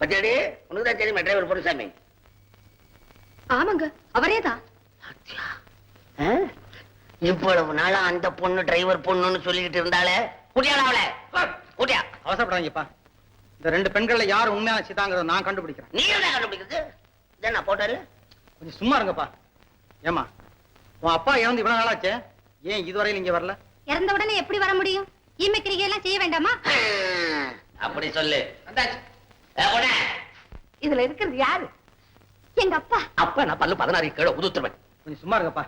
பத்தியாடி உனக்கு தான் தெரியுமா டிரைவர் பொருசாமி ஆமாங்க அவரே தான் இவ்வளவு நாளா அந்த பொண்ணு டிரைவர் பொண்ணுன்னு சொல்லிக்கிட்டு இருந்தாலே குட்டியாடா அவளை. குட்டியா? அவசரப்படாதீங்கப்பா. இந்த ரெண்டு பெண்கள்ல யார் உண்மையான சீதாங்கிறத நான் கண்டுபிடிக்கிறேன். நீ என்ன கண்டுபிடிக்கிறது? இதை நான் போட்டோல கொஞ்சம் சும்மா இருங்கப்பா. ஏமா உன் அப்பா இறந்து இவ்வளவு நாளாச்சே? ஏன் இதுவரையில் இங்க வரல? இறந்த உடனே எப்படி வர முடியும்? ஈமை கிரிகை எல்லாம் செய்ய வேண்டாமா? அப்படி சொல்லு. இதுல இருக்கிறது யாரு? எங்க அப்பா. அப்ப நான் பல்லு பதினாறு கீழே உதுத்துருவேன். கொஞ்சம் சும்மா இருங்கப்பா.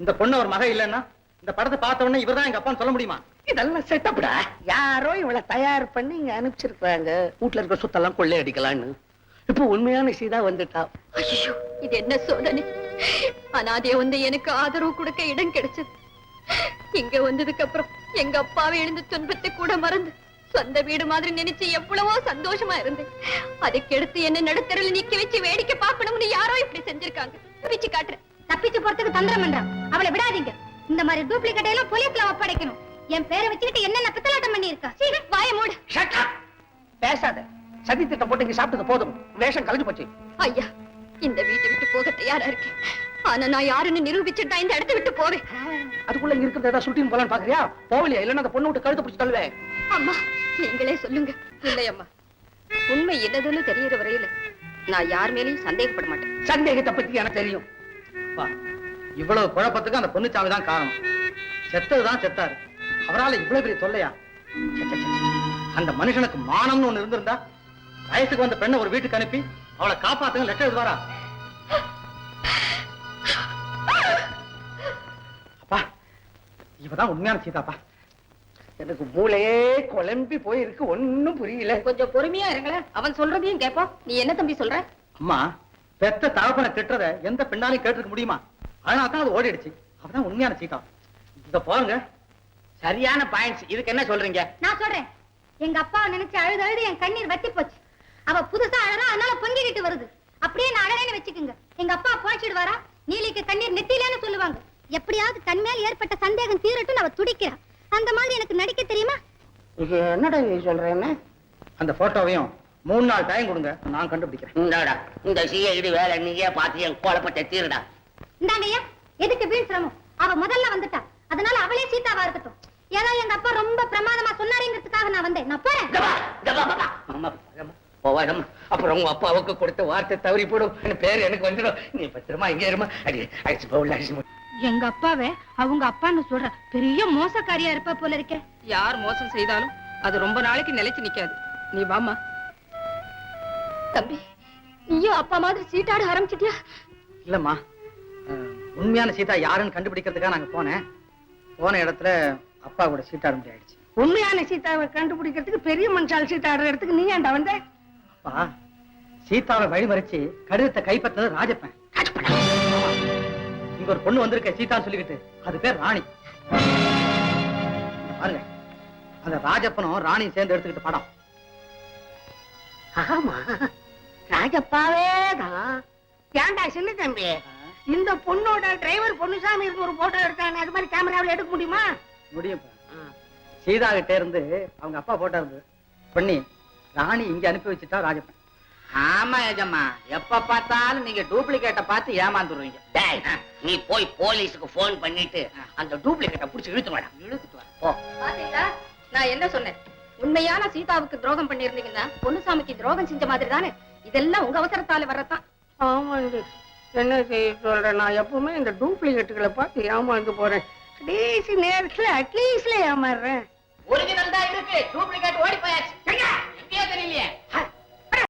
இந்த பொண்ணு ஒரு மக இல்லைன்னா இந்த படத்தை பார்த்த உடனே இவர்தான் எங்க அப்பான்னு சொல்ல முடியுமா? இதெல்லாம் செட்டப்டா யாரோ இவளை தயார் பண்ணி இங்க அனுப்பிச்சிருக்காங்க வீட்டுல இருக்க சொத்தெல்லாம் கொள்ளை அடிக்கலான்னு. இப்போ உண்மையான சீதா வந்துட்டா. ஐயோ இது என்ன சோதனை? அனாதைய வந்து எனக்கு ஆதரவு கொடுக்க இடம் கிடைச்சது. இங்க வந்ததுக்கு அப்புறம் எங்க அப்பாவை எழுந்து துன்பத்தை கூட மறந்து சொந்த வீடு மாதிரி நினைச்சு எவ்வளவோ சந்தோஷமா இருந்தேன் அதுக்கு எடுத்து என்ன நடுத்தரில் நிக்க வச்சு வேடிக்கை பார்க்கணும்னு யாரோ இப்படி செஞ்சிருக்காங்க. தப்பிச்சு காட்டுறேன். தப்பிச்சு போறதுக்கு தந்திரம் பண்றான் அவளை விடாதீங்க. இந்த மாதிரி டூப்ளிகேட் எல்லாம் போலீஸ்ல ஒப்படைக்கணும். என் பேரை வச்சுக்கிட்டு என்னென்ன பித்தலாட்டம் பண்ணி இருக்கா வாய மூடு. பேசாத. சதி திட்டம் போட்டு இங்க சாப்பிட்டது போதும். வேஷம் கலைஞ்சு போச்சு. ஐயா இந்த வீட்டை விட்டு போக தயாரா இருக்கேன். ஆனா நான் யாருன்னு நிரூபிச்சுட்டா இந்த இடத்தை விட்டு போவேன். அதுக்குள்ள இங்க இருக்கிறத ஏதாவது சுட்டின்னு போலான்னு பாக்குறியா? போகலையா? இல்லன்னா அந்த பொண்ணு விட்டு கழுத்து பிடிச்சு தள்ளுவேன். அம்மா நீங்களே சொல்லுங்க. இல்லையம்மா. உண்மை என்னதுன்னு தெரியற வரையில நான் யார் மேலயும் சந்தேகப்பட மாட்டேன். சந்தேகத்தை பத்தி எனக்கு தெரியும். அப்பா இவ்வளவு குழப்பத்துக்கு அந்த பொண்ணுச்சாமி தான் காரணம். செத்ததுதான் செத்தாரு. அவரால இவ்வளவு பெரிய தொல்லையா. அந்த மனுஷனுக்கு மானம்னு ஒண்ணு இருந்திருந்தா வயசுக்கு வந்த பெண்ணை ஒரு வீட்டுக்கு அனுப்பி அவளை காப்பாத்துங்க லெட்டர் எழுதுவாரா? இவதான் உண்மையான சீதாப்பா. எனக்கு மூளையே குழம்பி போயிருக்கு ஒண்ணும் புரியல. கொஞ்சம் பொறுமையா இருங்களேன் அவன் சொல்றதையும் கேப்போம் நீ என்ன தம்பி சொல்ற? அம்மா பெத்த தகப்பனை திட்டுறத எந்த பெண்ணாலையும் கேட்டிருக்க முடியுமா? அதனால தான் அது ஓடிடுச்சு. அவதான் உண்மையான சீதா. இத பாருங்க. சரியான பாயிண்ட்ஸ் இதுக்கு என்ன சொல்றீங்க? நான் சொல்றேன். எங்க அப்பா நினைச்சு அழுது அழுது என் கண்ணீர் வத்தி போச்சு. அவ புதுசா அழறா அதனால தன் மேல் ஏற்பட்ட சந்தேகம் தீரட்டும் அவ துடிக்கிறா அந்த மாதிரி எனக்கு நடிக்க தெரியுமா? இது என்னடா நீ சொல்றேன்னு? அந்த போட்டோவையும் மூணு நாள் டைம் கொடுங்க நான் கண்டுபிடிக்கிறேன். இந்தாடா இந்த சிஐடி வேலை நீயே பார்த்து என் குழப்பத்தை தீருடா. இந்தாங்க ஐயா எதுக்கு வீண் சிரமம்? அவ முதல்ல வந்துட்டா. அதனால அவளே சீதாவா இருக்கட்டும். ஏதோ எங்க அப்பா ரொம்ப பிரமாதமா சொன்னாருங்கிறதுக்காக நான் வந்தேன். நான் போறேன். போவாதம்மா. அப்புறம் உங்க அப்பாவுக்கு கொடுத்த வார்த்தை தவறி போடும். பேர் எனக்கு வந்துடும். நீ பத்திரமா இங்கே இருமா. அடி அடிச்சு போகல அடிச்சு போ. எங்க அப்பாவே அவங்க அப்பான்னு சொல்ற பெரிய மோசக்காரியா இருப்பா போல இருக்கே. யார் மோசம் செய்தாலும் அது ரொம்ப நாளைக்கு நிலைச்சு நிக்காது. நீ வாமா தம்பி நீயும் அப்பா மாதிரி சீட்டாட ஆரம்பிச்சிட்டியா? இல்லம்மா. உண்மையான சீதா யாருன்னு கண்டுபிடிக்கிறதுக்காக நாங்க போனேன். போன இடத்துல அப்பா கூட சீட்டாட முடியாயிடுச்சு. உண்மையான சீதாவை கண்டுபிடிக்கிறதுக்கு பெரிய மனுஷால் சீதா ஆடுற இடத்துக்கு நீ ஏன்டா வந்த? அப்பா சீதாவை வழிமறிச்சு கடிதத்தை கைப்பற்றது ராஜப்பன். இங்க ஒரு பொண்ணு வந்திருக்க சீதான்னு சொல்லிக்கிட்டு. அது பேர் ராணி. பாருங்க அந்த ராஜப்பனும் ராணியும் சேர்ந்து எடுத்துக்கிட்ட படம். ஆமா ராஜப்பாவே தான். ஏன்டா சின்ன தம்பி? இந்த பொண்ணோட டிரைவர் பொன்னுசாமி இருந்து ஒரு போட்டோ எடுத்தானே அது மாதிரி கேமராவில் எடுக்க முடியுமா? முடியும் சீதா கிட்ட இருந்து அவங்க அப்பா போட்டோ இருந்து பண்ணி ராணி இங்க அனுப்பி வச்சுட்டா ராஜப்பன். ஆமா ஏஜம்மா எப்ப பார்த்தாலும் நீங்க டூப்ளிகேட்ட பார்த்து ஏமாந்துருவீங்க டேய், நீ போய் போலீஸுக்கு போன் பண்ணிட்டு அந்த டூப்ளிகேட்டை புடிச்சு இழுத்து மேடம் இழுத்துட்டு போ. பாத்தீங்களா நான் என்ன சொன்னேன்? உண்மையான சீதாவுக்கு துரோகம் பண்ணிருந்தீங்கன்னா பொன்னுசாமிக்கு துரோகம் செஞ்ச மாதிரி தானே? இதெல்லாம் உங்க அவசரத்தால வர்றதான் ஆமாண்டு என்ன செய்ய சொல்றேன்? நான் எப்பவுமே இந்த டூப்ளிகேட்டுகளை பார்த்து ஏமாந்து போறேன். கடைசி நேரத்துல அட்லீஸ்ட்ல ஏமாறுறேன். ஒரிஜினல் தான் இருக்கு. டூப்ளிகேட் ஓடி போயாச்சு. எங்கேயோ தெரியலையே.